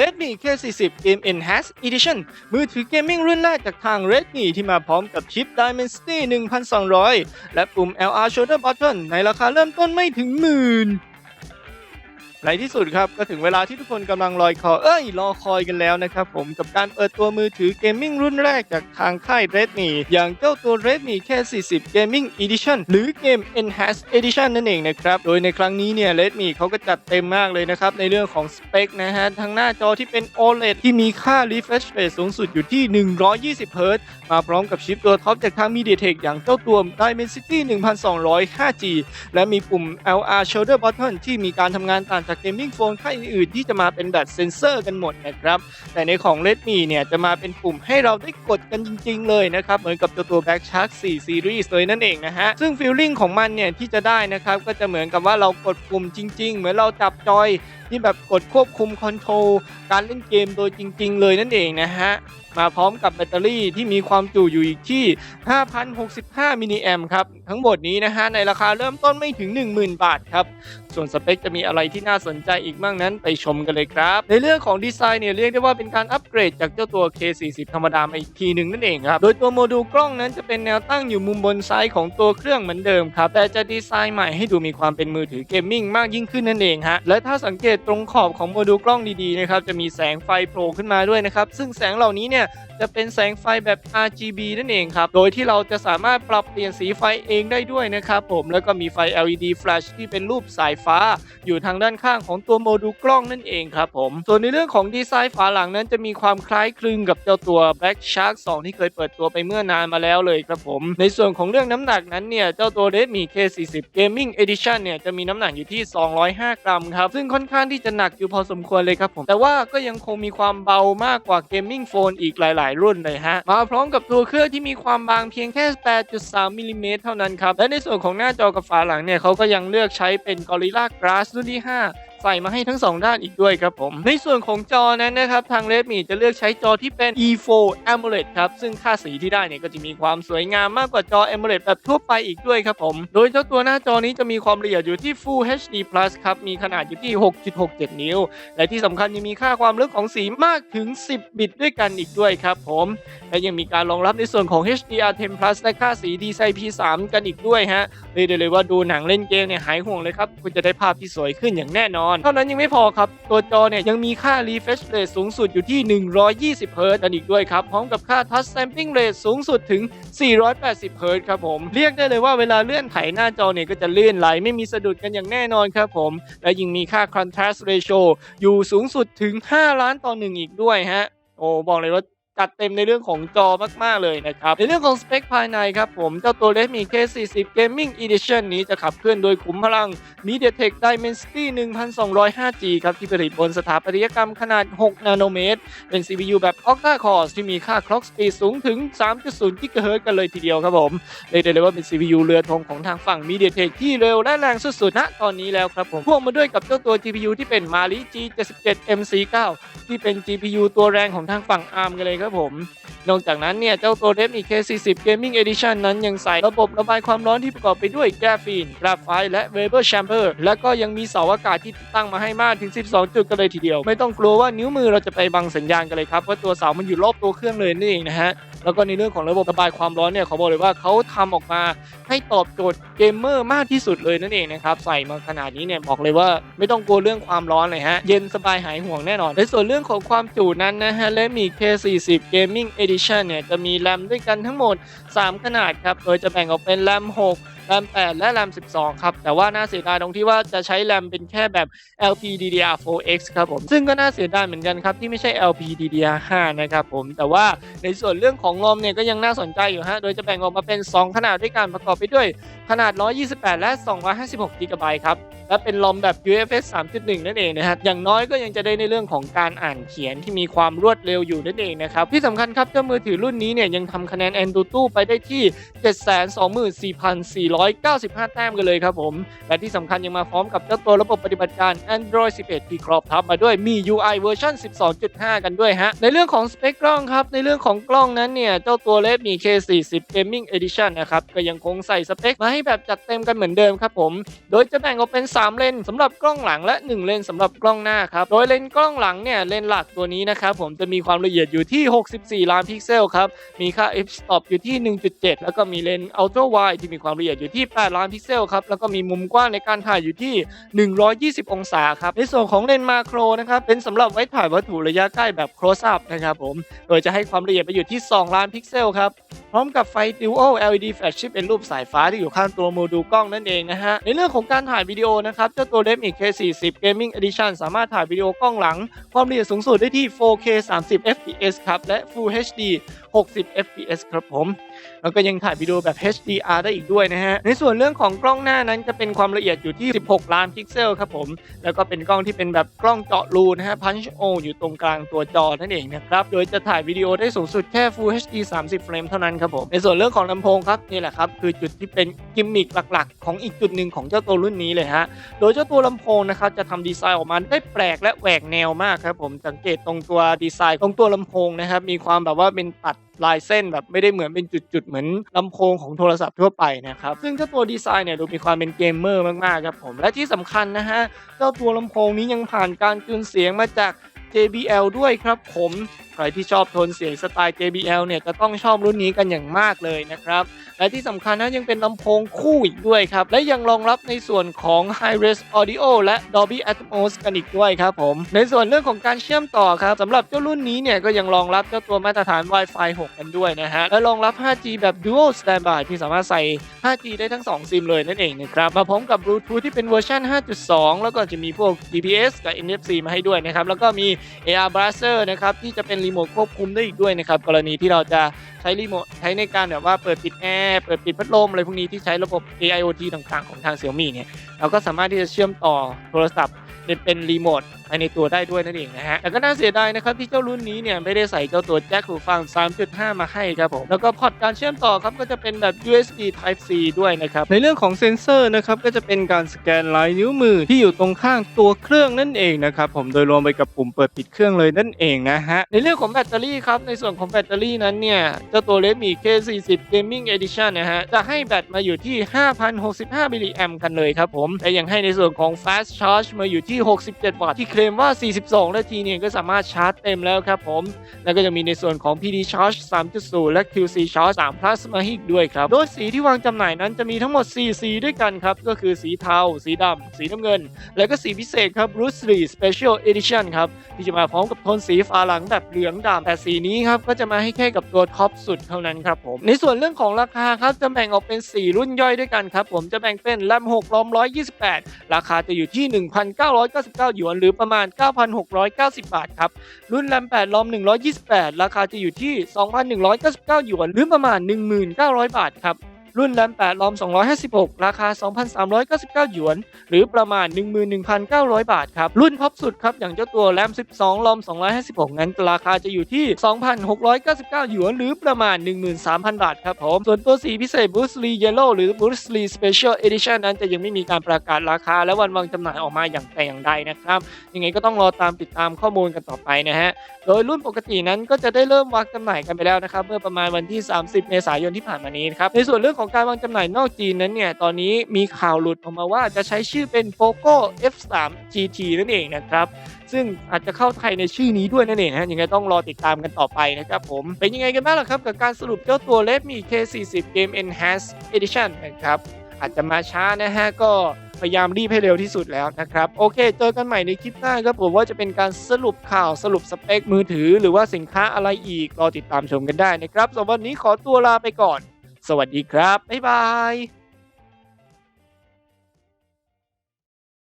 Redmi K40 Game Enhanced Edition มือถือเกมมิ่งรุ่นแรกจากทาง Redmi ที่มาพร้อมกับชิป Dimensity 1200 และปุ่ม LR Shoulder Button ในราคาเริ่มต้นไม่ถึงหมื่น ในที่สุดครับก็ถึงเวลาที่ทุกคนกำลังรอยคอเอ้ยรอคอยกันแล้วนะครับผมกับการเปิดตัวมือถือเกมมิ่งรุ่นแรกจากทางค่าย Redmi อย่างเจ้าตัว Redmi K40 Gaming Edition หรือ Game Enhanced Edition นั่นเองนะครับโดยในครั้งนี้เนี่ย Redmi เขาก็จัดเต็มมากเลยนะครับในเรื่องของสเปคนะฮะทั้งหน้าจอที่เป็น OLED ที่มีค่า refresh rate สูงสุดอยู่ที่ 120 Hz มาพร้อมกับชิปตัวท็อปจากทาง MediaTek อย่างเจ้าตัว Dimensity 1200 5G และมีปุ่ม LR Shoulder Button ที่มีการทำงานต่างจากเกมมิ่งโฟนค่ายอื่นๆที่จะมาเป็นแบบเซนเซอร์กันหมดนะครับ แต่ในของ Redmi เนี่ยจะมาเป็นปุ่มให้เราได้กดกันจริง ๆ เลยนะครับ เหมือนกับตัวตัว Black Shark 4 Series เลยนั่นเองนะฮะ ซึ่งฟีลลิ่งของมันเนี่ยที่จะได้นะครับก็จะเหมือนกับว่าเรากดปุ่มจริง ๆ เหมือนเราจับจอยที่แบบกดควบคุมคอนโทรลการเล่นเกมโดยจริง ๆ เลยนั่นเองนะฮะ มาพร้อมกับแบตเตอรี่ที่มีความจุอยู่อีกที่ 5,065 มิลลิแอมครับ ทั้งหมดนี้นะฮะ ในราคาเริ่มต้นไม่ถึง 10,000 บาทครับ ส่วนสเปคจะมีอะไรที่น่าสนใจอีกบ้างนั้นไปชมกันเลยครับ ในเรื่องของดีไซน์เนี่ยเรียกได้ว่าเป็นการอัปเกรดจากเจ้าตัว K40 ธรรมดามาอีกทีหนึ่งนั่นเองครับ โดยตัวโมดูลกล้องนั้นจะเป็นแนวตั้งอยู่มุมบนซ้ายของตัวเครื่องเหมือนเดิมครับ แต่จะดีไซน์ใหม่ให้ดูมีความเป็นมือถือเกมมิ่งมากยิ่งขึ้นนั่นเองฮะ และถ้าสังเกตตรงขอบของโมดูลกล้องดีๆนะครับจะมีแสงไฟโผล่ขึ้นมาด้วยนะครับ ซึ่งแสงเหล่านี้เนี่ยจะเป็นแสงไฟแบบ RGB นั่นเองครับ โดยที่เราจะสามารถปรับเปลี่ยนสีไฟเองได้ด้วยนะครับผม แล้วก็มีไฟ LED flash ที่เป็นรูปสายฟ้า อยู่ทางด้านข้างของตัวโมดูลกล้องนั่นเองครับผม ส่วนในเรื่องของดีไซน์ฝาหลังนั้นจะมีความคล้ายคลึงกับเจ้าตัว Black Shark 2 ที่เคยเปิดตัวไปเมื่อนานมาแล้วเลยครับผม ในส่วนของเรื่องน้ำหนักนั้นเนี่ยเจ้าตัว Redmi K40 Gaming Edition เนี่ยจะมีน้ำหนักอยู่ที่ 205 กรัมครับ ซึ่งค่อนข้างที่จะหนักอยู่พอสมควรเลยครับผม แต่ว่าก็ยังคงมีความเบามากกว่าเกมมิ่งโฟนอีกหลาย ๆ รุ่นเลยฮะ มาพร้อมกับตัวเครื่องที่มีความบางเพียงแค่ 8.3มิลลิเมตรเท่านั้นครับ และในส่วนของหน้าจอกับฝาหลังเนี่ยเขาก็ยังเลือกใช้เป็น Gorilla Glass รุ่นที่ 5 ใส่มาให้ทั้ง 2 ด้านอีกด้วยครับผม ในส่วนของจอนั้นนะครับ ทาง Redmi จะเลือกใช้จอที่เป็น E4 AMOLED ครับ ซึ่งค่าสีที่ได้เนี่ยก็จะมีความสวยงามมากกว่าจอ AMOLED แบบทั่วไปอีกด้วยครับผม โดยเจ้าตัวหน้าจอนี้จะมีความละเอียดอยู่ที่ Full HD Plus ครับ มีขนาดอยู่ที่ 6.67 นิ้ว และที่สำคัญยังมีค่าความลึกของสีมากถึง 10 บิตด้วยกันอีกด้วยครับผม และยังมีการรองรับในส่วนของ HDR10 Plus และค่าสี DCI P3 กันอีกด้วยฮะเรียกได้เลยว่าดูหนังเล่นเกมเนี่ยหายห่วงเลยครับคุณจะได้ภาพที่สวยขึ้นอย่างแน่นอนเท่านั้นยังไม่พอครับ ตัวจอเนี่ยยังมีค่า refresh rate สูงสุดอยู่ที่ 120 Hz กันอีกด้วยครับ พร้อมกับค่า touch sampling rate สูงสุดถึง 480 Hz ครับผม เรียกได้เลยว่าเวลาเลื่อนไถหน้าจอเนี่ยก็จะลื่นไหลไม่มีสะดุดกันอย่างแน่นอนครับผม และยังมีค่า contrast ratio อยู่สูงสุดถึง 5 ล้านต่อหนึ่งอีกด้วยฮะ โอ้บอกเลยว่า จัดเต็มในเรื่องของจอมาก ๆ เลยนะครับ ในเรื่องของสเปคภายในครับผม เจ้าตัว Redmi K40 Gaming Edition นี้จะขับเคลื่อนโดยขุมพลัง MediaTek Dimensity 1200 5G ครับ ที่ผลิตบนสถาปัตยกรรมขนาด 6 นาโนเมตร เป็น CPU แบบ Octa Core ที่มีค่า Clock Speed สูงถึง 3.0 GHz กันเลยทีเดียวครับผมเรียกได้เลยว่าเป็น CPU เรือธงของทางฝั่ง MediaTek ที่เร็วและแรงสุดๆณตอนนี้แล้วครับผมพ่วงมาด้วยกับเจ้าตัว GPU ที่เป็น Mali G77 MC9 ที่เป็น GPU ตัวแรงของทางฝั่ง ARM กันเลยครับผม นอกจากนั้นเนี่ยเจ้าตัว Redmi K40 Gaming Edition นั้นยังใส่ระบบระบายความร้อนที่ประกอบไปด้วยแกรฟีนกราไฟต์และ Vapor Chamber และก็ยังมีเสาอากาศที่ติดตั้งมาให้มากถึง 12 จุดกันเลยทีเดียว ไม่ต้องกลัวว่านิ้วมือเราจะไปบังสัญญาณกันเลยครับเพราะตัวเสามันอยู่รอบตัวเครื่องเลยนี่เองนะฮะแล้วก็ในเรื่องของระบบระบายความร้อนเนี่ยเขาบอกเลยว่าเขาทำออกมาให้ตอบโจทย์เกมเมอร์มากที่สุดเลยนั่นเองนะครับใส่มาขนาดนี้เนี่ยบอกเลยว่าไม่ต้องกลัวเรื่องความร้อนเลยฮะเย็นสบายหายห่วงแน่นอนในส่วนเรื่องของความจุนั้นนะฮะและมี K40 Gaming Edition เนี่ยจะมีแรมด้วยกันทั้งหมด 3 ขนาดครับ โดยจะแบ่งออกเป็นแรม6 แรม 8 และแรม 12 ครับ แต่ว่าน่าเสียดายตรงที่ว่าจะใช้แรมเป็นแค่แบบ LPDDR4X ครับผม ซึ่งก็น่าเสียดายเหมือนกันครับ ที่ไม่ใช่ LPDDR5 นะครับผม แต่ว่าในส่วนเรื่องของรอมเนี่ยก็ยังน่าสนใจอยู่ฮะ โดยจะแบ่งออกมาเป็น 2 ขนาดด้วยกันประกอบไปด้วยขนาด 128 และ 256 GB ครับ และเป็นลอมแบบ UFS 3.1 นั่นเองนะครับอย่างน้อยก็ยังจะได้ในเรื่องของการอ่านเขียนที่มีความรวดเร็วอยู่นั่นเองนะครับ ที่สำคัญครับเจ้ามือถือรุ่นนี้เนี่ยยังทำคะแนน Antutu ไปได้ที่ 724,400 495 แต้มกันเลยครับผม และที่สำคัญยังมาพร้อมกับเจ้าตัวระบบปฏิบัติการ Android 11 ที่ครอบทับมาด้วยมี UI เวอร์ชัน12.5 กันด้วยฮะ ในเรื่องของสเปคกล้องครับ ในเรื่องของกล้องนั้นเนี่ย เจ้าตัว Redmi K40 Gaming Edition นะครับ ก็ยังคงใส่สเปคมาให้แบบจัดเต็มกันเหมือนเดิมครับผม โดยจะแบ่งออกเป็น 3 เลนสำหรับกล้องหลังและ 1 เลนสำหรับกล้องหน้าครับ โดยเลนกล้องหลังเนี่ยเลนหลักตัวนี้นะครับผมจะมีความละเอียดอยู่ที่ 64 ล้านพิกเซลครับ มีค่า f-stop อยู่ที่ 1.7 แล้วก็มีเลน ultra wide ที่มีความละเอียดอยู่ที่ 8 ล้านพิกเซลครับ แล้วก็มีมุมกว้างในการถ่ายอยู่ที่ 120 องศาครับ ในส่วนของเลนส์มาโครนะครับ เป็นสำหรับไว้ถ่ายวัตถุระยะใกล้แบบ close up นะครับผม โดยจะให้ความละเอียดไปอยู่ที่ 2 ล้านพิกเซลครับ พร้อมกับไฟ Dual LED Flagship เป็นรูปสายฟ้าที่อยู่ข้างตัวโมดูลกล้องนั่นเองนะฮะ ในเรื่องของการถ่ายวิดีโอนะครับ เจ้าตัว Redmi K40 Gaming Edition สามารถถ่ายวิดีโอกล้องหลัง ความละเอียดสูงสุดได้ที่ 4K 30 fps ครับ และ Full HD 60 fps ครับผมแล้วก็ยังถ่ายวิดีโอแบบ HDR ได้อีกด้วยนะฮะ ในส่วนเรื่องของกล้องหน้านั้นจะเป็นความละเอียดอยู่ที่ 16 ล้านพิกเซลครับผม แล้วก็เป็นกล้องที่เป็นแบบกล้องเจาะรูนะฮะ Punch O อยู่ตรงกลางตัวจอนั่นเองนะครับ โดยจะถ่ายวิดีโอได้สูงสุดแค่ Full HD 30 เฟรมเท่านั้นครับผม ในส่วนเรื่องของลำโพงครับนี่แหละครับคือจุดที่เป็นกิมมิคหลัก ๆ ของอีกจุดหนึ่งของเจ้าตัวรุ่นนี้เลยฮะ โดยเจ้าตัวลำโพงนะครับจะทำดีไซน์ออกมาได้แปลกและแหวกแนวมากครับผมสังเกตตรงตัวดีไซน์ตรงตัวลำโพงนะครับมีความแบบว่าเป็นตัด ลายเส้นแบบไม่ได้เหมือนเป็นจุดๆ เหมือนลำโพงของโทรศัพท์ทั่วไปนะครับ ซึ่งเจ้าตัวดีไซน์เนี่ยดูมีความเป็นเกมเมอร์มากๆครับผม และที่สำคัญนะฮะ เจ้าตัวลำโพงนี้ยังผ่านการจูนเสียงมาจาก JBL ด้วยครับผม ใครที่ชอบโทนเสียงสไตล์ JBL เนี่ยจะต้องชอบรุ่นนี้กันอย่างมากเลยนะครับ และที่สำคัญนะยังเป็นลำโพงคู่อีกด้วยครับ และยังรองรับในส่วนของ Hi-Res Audio และ Dolby Atmos กันอีกด้วยครับผม ในส่วนเรื่องของการเชื่อมต่อครับสำหรับเจ้ารุ่นนี้เนี่ยก็ยังรองรับเจ้าตัวมาตรฐาน Wi-Fi 6 กันด้วยนะฮะ และรองรับ 5G แบบ Dual Standby ที่สามารถใส่ 5G ได้ทั้ง 2 ซิมเลยนั่นเองนะครับ มาพร้อมกับ Bluetooth ที่เป็นเวอร์ชัน5.2 แล้วก็จะมีพวก GPS กับ NFC มาให้ด้วยนะครับแล้วก็มี AR Browser นะครับที่จะเป็นรีโมทควบคุมได้อีกด้วยนะครับกรณีที่เราจะใช้รีโมทใช้ในการแบบว่าเปิดปิดแอร์เปิดปิดพัดลมอะไรพวกนี้ที่ใช้ระบบ AIoT ต่างๆ ของทาง Xiaomi เนี่ยเราก็สามารถที่จะเชื่อมต่อโทรศัพท์ เป็นเป็นรีโมทภายในตัวได้ด้วยนั่นเองนะฮะแต่ก็น่าเสียดายนะครับที่เจ้ารุ่นนี้เนี่ยไม่ได้ใส่เจ้าตัวแจ็คหูฟัง 3.5 มาให้ครับผมแล้วก็พอร์ตการเชื่อมต่อครับก็จะเป็นแบบ USB Type C ด้วยนะครับในเรื่องของเซ็นเซอร์นะครับก็จะเป็นการสแกนลายนิ้วมือที่อยู่ตรงข้างตัวเครื่องนั่นเองนะครับผมโดยรวมไปกับปุ่มเปิดปิดเครื่องเลยนั่นเองนะฮะในเรื่องของแบตเตอรี่ครับในส่วนของแบตเตอรี่นั้นเนี่ยเจ้าตัว Redmi K40 Gaming Edition นะฮะจะให้แบตมาอยู่ที่ 5,065มิลลิแอมกันเลยครับผมและยังให้ในส่วนของ Fast Charge มาอยู่ที่ที่ 67 วัตต์ที่เคลมว่า 42 นาทีเนี่ยก็สามารถชาร์จเต็มแล้วครับผม แล้วก็จะมีในส่วนของ PD Charge 3.0 และ QC Charge 3 Plus มาอีกด้วยครับ โดยสีที่วางจำหน่ายนั้นจะมีทั้งหมด 4 สีด้วยกันครับ ก็คือสีเทา สีดำ สีน้ำเงิน แล้วก็สีพิเศษครับ Bruce Lee Special Edition ครับ ที่จะมาพร้อมกับโทนสีฟ้าหลังแบบเหลืองดำแต่สีนี้ครับก็จะมาให้แค่กับตัวท็อปสุดเท่านั้นครับผม ในส่วนเรื่องของราคาครับจะแบ่งออกเป็น 4 รุ่นย่อยด้วยกันครับผมจะแบ่งเป็นแรม6รอม128 ราคาจะอยู่ที่999 หยวน หรือประมาณ 9,690 บาทครับ รุ่นแรม8ลอม 128 ราคาจะอยู่ที่ 2,199 หยวน หรือประมาณ 1,900 บาทครับ รุ่นแรม8รอม256 ราคา 2,399 หยวน หรือประมาณ 11,900 บาทครับ รุ่นท็อปสุดครับ อย่างเจ้าตัวแรม12รอม256นั้นราคาจะอยู่ที่ 2,699 หยวน หรือประมาณ 13,000 บาทครับผม ส่วนตัวสีพิเศษ Bruce Lee Yellow หรือ Bruce Lee Special Edition นั้นจะยังไม่มีการประกาศราคา และวันวางจำหน่ายออกมาอย่างแต่อย่างใดนะครับ ยังไงก็ต้องรอตามติดตามข้อมูลกันต่อไปนะฮะ โดยรุ่นปกตินั้นก็จะได้เริ่มวางจำหน่ายกันไปแล้วนะครับเมื่อประมาณวันที่ 30 เมษายนที่ผ่านมานี้นะครับในส่วนเรื่องของการวางจำหน่ายนอกจีนนั้นเนี่ย ตอนนี้มีข่าวหลุดออกมาว่าจะใช้ชื่อเป็น Poco F3 GT นั่นเองนะครับ ซึ่งอาจจะเข้าไทยในชื่อนี้ด้วยนั่นเองนะยังไงต้องรอติดตามกันต่อไปนะครับผม เป็นยังไงกันบ้างล่ะครับ กับการสรุปเจ้าตัว Redmi K40 Game Enhanced Edition นะครับอาจจะมาช้านะฮะก็พยายามรีบให้เร็วที่สุดแล้วนะครับ โอเค เจอกันใหม่ในคลิปหน้าครับผมว่าจะเป็นการสรุปข่าวสรุปสเปคมือถือ หรือว่าสินค้าอะไรอีกรอติดตามชมกันได้นะครับสำหรับวันนี้ขอตัวลาไปก่อน สวัสดีครับ บ๊ายบาย